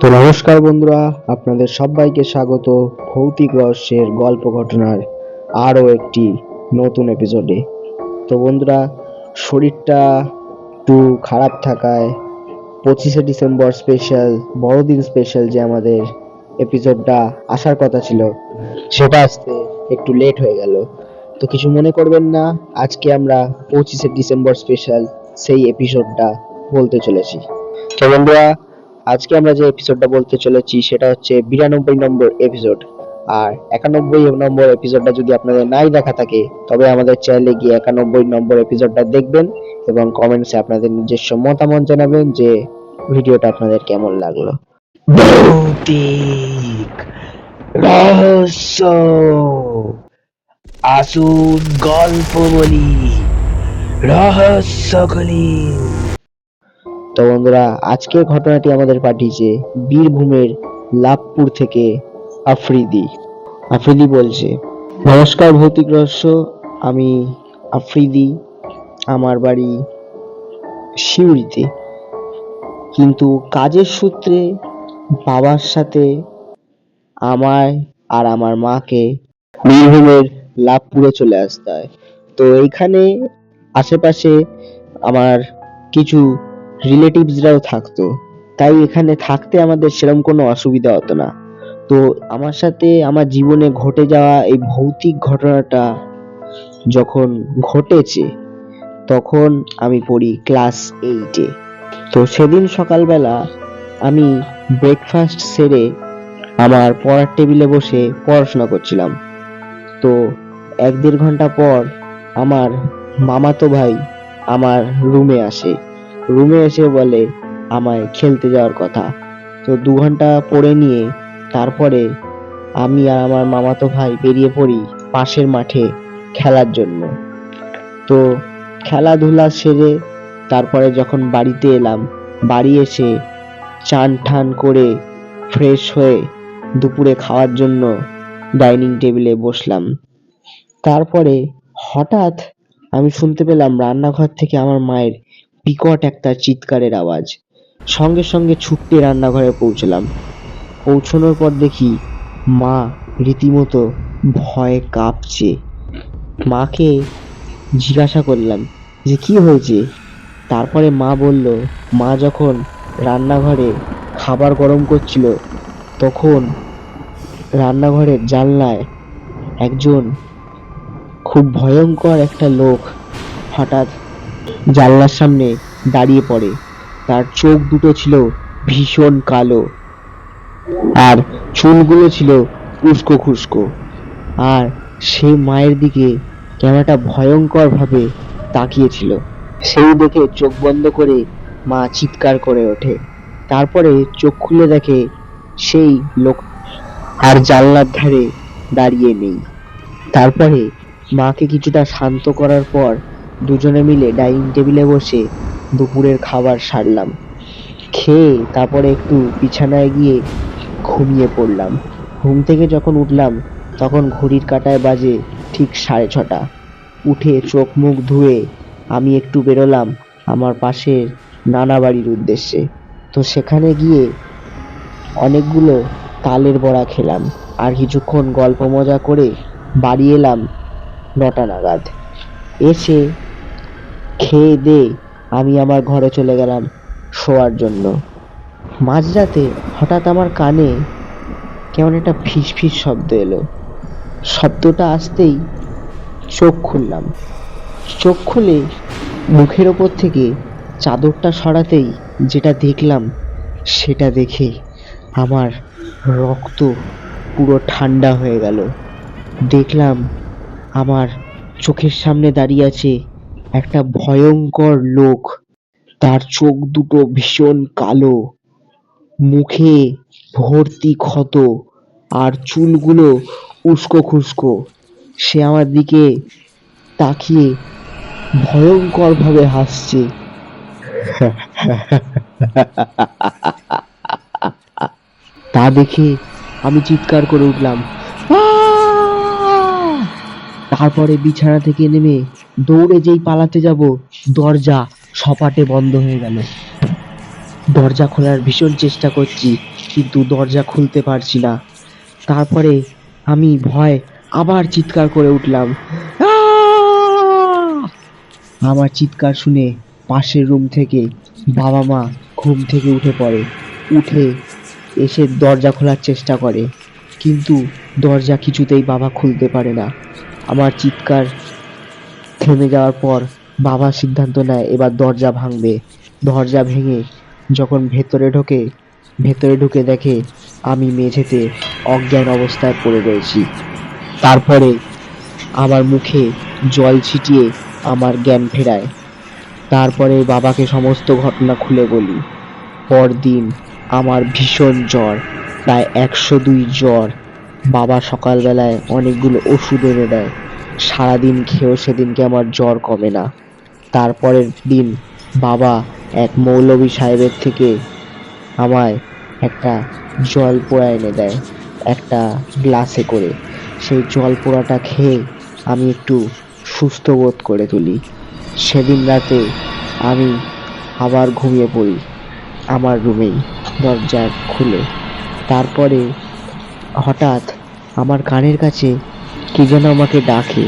তো নমস্কার বন্ধুরা, আপনাদের সবাইকে স্বাগত ভৌতিক রহস্যের গল্প ঘটনার আরও একটি নতুন এপিসোডে তো বন্ধুরা, শরীরটা একটু খারাপ থাকায় পঁচিশে ডিসেম্বর স্পেশাল বড়দিন স্পেশাল যে আমাদের এপিসোডটা আসার কথা ছিল, সেটা আসতে একটু লেট হয়ে গেল। তো কিছু মনে করবেন না, আজকে আমরা পঁচিশে ডিসেম্বর স্পেশাল সেই এপিসোডটা বলতে চলেছি। তো বন্ধুরা আজকে আমরা যে এপিসোডটা বলতে চলেছি, সেটা হচ্ছে বিরানব্বই নম্বর এপিসোড আর একানব্বই নম্বর এপিসোডটা যদি আপনাদের নাই দেখা থাকে, তবে আমাদের চ্যানেলে গিয়ে একানব্বই নম্বর এপিসোডটা দেখবেন এবং কমেন্টসে আপনাদের নিজস্ব মতামত জানাবেন যে ভিডিওটা আপনাদের কেমন লাগল। রহস্য। আসুন গল্প বলি রহস্য তো বন্ধুরা আজকের ঘটনাটি আমাদের পাঠিয়েছে বীরভূমের লাভপুর থেকে আফ্রিদি। আফ্রিদি বলছে, নমস্কার ভৌতিক রহস্য, আমি আফ্রিদি, আমার বাড়ি সিউড়িতে কিন্তু কাজের সূত্রে বাবার সাথে আমায় আর আমার মাকে বীরভূমের লাভপুরে চলে আসতে হয়। তো এইখানে আশেপাশে আমার কিছু রিলেটিভসরাও থাকতো। তাই এখানে থাকতে আমাদের সেরকম কোনো অসুবিধা হতো না। তো আমার সাথে আমার জীবনে ঘটে যাওয়া এই ভৌতিক ঘটনাটা যখন ঘটেছে, তখন আমি পড়ি ক্লাস এইটে তো সেদিন সকালবেলা আমি ব্রেকফাস্ট সেরে আমার পড়ার টেবিলে বসে পড়াশোনা করছিলাম। তো এক দেড় ঘণ্টা পর আমার মামাতো ভাই আমার রুমে আসে। রুমে এসে বলে, আমায় খেলতে যাওয়ার কথা। তো দু ঘণ্টা পড়ে নিয়ে তারপরে আমি আর আমার মামাতো ভাই বেরিয়ে পড়ি পাশের মাঠে খেলার জন্য। তো খেলাধুলা সেরে তারপরে যখন বাড়িতে এলাম, বাড়ি এসে চান ঠান করে ফ্রেশ হয়ে দুপুরে খাওয়ার জন্য ডাইনিং টেবিলে বসলাম। তারপরে হঠাৎ আমি শুনতে পেলাম রান্নাঘর থেকে আমার মায়ের বিকট একটা চিৎকারের আওয়াজ। সঙ্গে সঙ্গে ছুটতে রান্নাঘরে পৌঁছলাম। পৌঁছানোর পর দেখি মা রীতিমতো ভয়ে কাঁপছে। মাকে জিজ্ঞাসা করলাম যে, কি হয়েছে? তারপরে মা বলল, মা যখন রান্নাঘরে খাবার গরম করছিল, তখন রান্নাঘরের জানলায় একজন খুব ভয়ঙ্কর একটা লোক হঠাৎ জানলার সামনে দাঁড়িয়ে পড়ে। তার চোখ দুটো ছিল ভীষণ কালো আর চুলগুলো ছিল উস্কো খুস্কো আর সে মায়ের দিকে কেমনটা ভয়ঙ্কর ভাবে তাকিয়েছিল। সেই দেখে চোখ বন্ধ করে মা চিৎকার করে ওঠে। তারপরে চোখ খুলে দেখে সেই লোক আর জানলার ধারে দাঁড়িয়ে নেই। তারপরে মাকে কিছুটা শান্ত করার পর দুজনে মিলে ডাইনিং টেবিলে বসে দুপুরের খাবার সারলাম। খেয়ে তারপরে একটু বিছানায় গিয়ে ঘুমিয়ে পড়লাম। ঘুম থেকে যখন উঠলাম, তখন ঘড়ির কাঁটায় বাজে ঠিক সাড়ে ছটা। উঠে চোখ মুখ ধুয়ে আমি একটু বেরোলাম আমার পাশের নানা বাড়ির উদ্দেশ্যে। তো সেখানে গিয়ে অনেকগুলো তালের বড়া খেলাম আর কিছুক্ষণ গল্প মজা করে বাড়ি এলাম নটা নাগাদ। এসে খেয়ে দে, আমি আমার ঘরে চলে গেলাম শোয়ার জন্য। মাঝরাতে হঠাৎ আমার কানে কেমন একটা ফিস ফিস শব্দ এলো। শব্দটা আসতেই চোখ খুললাম। চোখ খুলে মুখের ওপর থেকে চাদরটা সরাতেই যেটা দেখলাম, সেটা দেখে আমার রক্ত পুরো ঠান্ডা হয়ে গেল। দেখলাম আমার চোখের সামনে দাঁড়িয়ে আছে একটা ভয়ঙ্কর লোক। তার চোখ দুটো ভীষণ কালো। মুখে ভর্তি ক্ষত আর চুলগুলো উস্কো খুস্কো। সে আমার দিকে তাকিয়ে ভয়ঙ্কর ভাবে হাসছে। তা দেখে আমি চিৎকার করে উঠলাম। তারপরে বিছানা থেকে নেমে দৌড়ে যেই পালাতে যাব, দরজা সপাটে বন্ধ হয়ে গেল। দরজা খোলার ভীষণ চেষ্টা করছি, কিন্তু দরজা খুলতে পারছি না। তারপরে আমি ভয় আবার চিৎকার করে উঠলাম আমার চিৎকার শুনে পাশের রুম থেকে বাবা মা ঘুম থেকে উঠে পড়ে। উঠে এসে দরজা খোলার চেষ্টা করে, কিন্তু দরজা কিছুতেই বাবা খুলতে পারে না। আমার চিৎকার থেমে যাওয়ার পর বাবা সিদ্ধান্ত নেয়, এবার দরজা ভাঙবে। দরজা ভেঙে যখন ভেতরে ঢোকে, ভেতরে ঢুকে দেখে আমি মেঝেতে অজ্ঞান অবস্থায় পড়ে রয়েছি। তারপরে আমার মুখে জল ছিটিয়ে আমার জ্ঞান ফেরায়। তারপরে বাবাকে সমস্ত ঘটনা খুলে বলি। পরদিন আমার ভীষণ জ্বর, প্রায় একশো দুই জ্বর। বাবা সকালবেলায় অনেকগুলো ওষুধ এনে দেয়। সারাদিন খেয়েও সেদিনকে আমার জ্বর কমে না। তারপরের দিন বাবা এক মৌলভী সাহেবের থেকে আমায় একটা জল পোড়া এনে দেয়, একটা গ্লাসে করে। সেই জল পোড়াটা খেয়ে আমি একটু সুস্থ বোধ করে তুলি। সেদিন রাতে আমি আবার ঘুমিয়ে পড়ি আমার রুমেই, দরজা খুলে। তারপরে হঠাৎ আমার কানের কাছে কি যেন আমাকে ডাকে।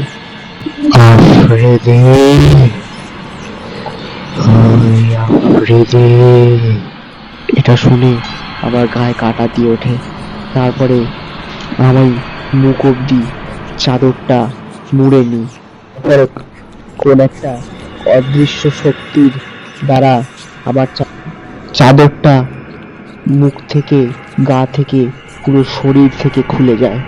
আফ্রিদি। ওই আফ্রিদি। এটা শুনে আমার গায়ে কাটা দিয়ে ওঠে। তারপরে আমি মুখ অব্দি চাদরটা মুড়ে নিই। তারপরে কোন একটা অদৃশ্য শক্তির দ্বারা আমার চাদরটা মুখ থেকে গা থেকে পুরো শরীর থেকে খুলে যায়।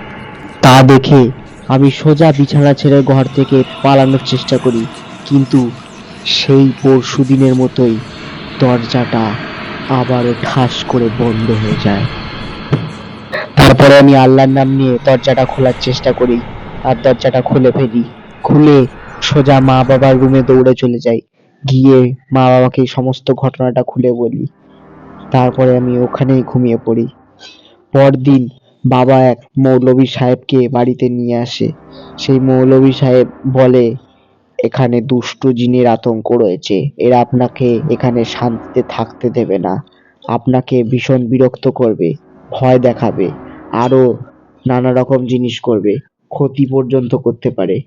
তা দেখে আমি সোজা বিছানা ছেড়ে ঘর থেকে পালানোর চেষ্টা করি, কিন্তু সেই পরশু দিনের মতোই দরজাটা আবারও ঠাস করে বন্ধ হয়ে যায়। তারপরে আমি আল্লাহর নাম নিয়ে দরজাটা খোলার চেষ্টা করি আর দরজাটা খুলে ফেলি। খুলে সোজা মা বাবার রুমে দৌড়ে চলে যাই। গিয়ে মা বাবাকে সমস্ত ঘটনাটা খুলে বলি। তারপরে আমি ওখানেই ঘুমিয়ে পড়ি। পরদিন বাবা এক মৌলভী সাহেবকে বাড়িতে নিয়ে আসে। সেই মৌলভী সাহেব বলে, এখানে দুষ্টু জিনের আতঙ্ক রয়েছে। এরা আপনাকে এখানে শান্তিতে থাকতে দেবে না। আপনাকে ভীষণ বিরক্ত করবে, ভয় দেখাবে আরও নানা রকম জিনিস করবে, ক্ষতি পর্যন্ত করতে পারে।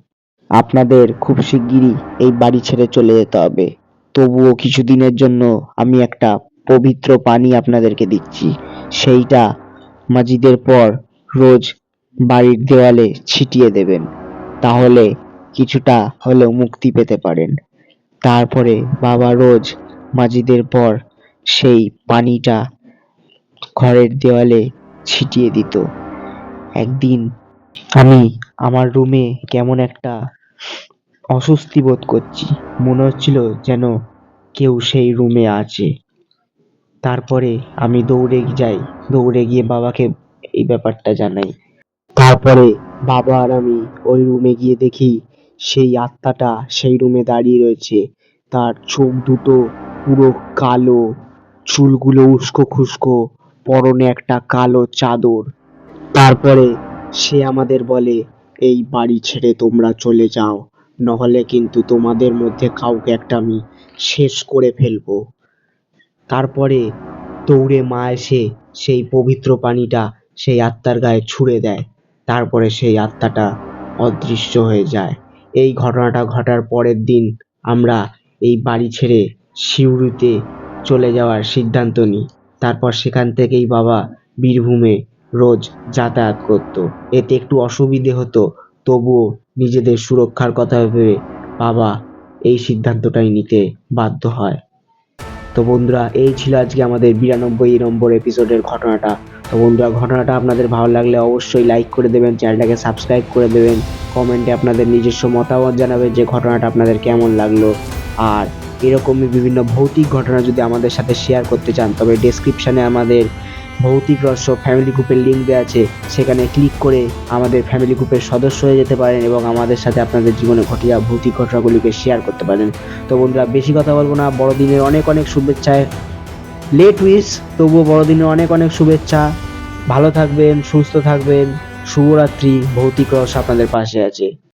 আপনাদের খুব শিগগিরই এই বাড়ি ছেড়ে চলে যেতে হবে। তবুও কিছুদিনের জন্য আমি একটা পবিত্র পানি আপনাদেরকে দিচ্ছি। সেইটা মাজিদের পর রোজ বাড়ির দেওয়ালে ছিটিয়ে দেবেন, তাহলে কিছুটা হলেও মুক্তি পেতে পারেন। তারপরে বাবা রোজ মাজিদের পর সেই পানিটা ঘরের দেওয়ালে ছিটিয়ে দিত। একদিন আমি আমার রুমে কেমন একটা অস্বস্তি বোধ করছি। মনে হচ্ছিল যেন কেউ সেই রুমে আছে। তারপরে আমি দৌড়ে যাই, দৌড়ে গিয়ে বাবাকে এই ব্যাপারটা জানাই। তারপরে বাবা আর আমি ওই রুমে গিয়ে দেখি সেই আত্মাটা সেই রুমে দাঁড়িয়ে রয়েছে। তার চোখ দুটো পুরো কালো, চুলগুলো উস্কো খুস্কো, পরনে একটা কালো চাদর। তারপরে সে আমাদের বলে, এই বাড়ি ছেড়ে তোমরা চলে যাও, নহলে কিন্তু তোমাদের মধ্যে কাউকে একটা আমি শেষ করে ফেলব। তারপরে দৌড়ে মা এসে সেই পবিত্র পানিটা সেই আত্মার গায়ে ছুঁড়ে দেয়। তারপরে সেই আত্মাটা অদৃশ্য হয়ে যায়। এই ঘটনাটা ঘটার পরের দিন আমরা এই বাড়ি ছেড়ে সিউড়িতে চলে যাওয়ার সিদ্ধান্ত নিই। তারপর সেখান থেকেই বাবা বীরভূমে রোজ যাতায়াত করতো। এতে একটু অসুবিধে হতো, তবুও নিজেদের সুরক্ষার কথা ভেবে বাবা এই সিদ্ধান্তটাই নিতে বাধ্য হয়। তো বন্ধুরা, এই ছিল আজকে আমাদের বিরানব্বই নম্বর এপিসোডের ঘটনাটা। তো বন্ধুরা, ঘটনাটা আপনাদের ভালো লাগলে অবশ্যই লাইক করে দেবেন, চ্যানেলটাকে সাবস্ক্রাইব করে দেবেন। কমেন্টে আপনাদের নিজস্ব মতামত জানাবেন যে ঘটনাটা আপনাদের কেমন লাগল। আর এরকমই বিভিন্ন ভৌতিক ঘটনা যদি আমাদের সাথে শেয়ার করতে চান, তবে ডেসক্রিপশানে আমাদের ভৌতিক রহস্য ফ্যামিলি গ্রুপের লিঙ্ক দেওয়া আছে। সেখানে ক্লিক করে আমাদের ফ্যামিলি গ্রুপের সদস্য হয়ে যেতে পারেন এবং আমাদের সাথে আপনাদের জীবনে ঘটিয়া ভৌতিক ঘটনাগুলিকে শেয়ার করতে পারেন। তো বন্ধুরা, বেশি কথা বলব না। বড়দিনের অনেক অনেক শুভেচ্ছায় লেট উইস তবুও বড়দিনের অনেক অনেক শুভেচ্ছা। ভালো থাকবেন, সুস্থ থাকবেন। শুভরাত্রি। ভৌতিক রহস্য আপনাদের পাশে আছে।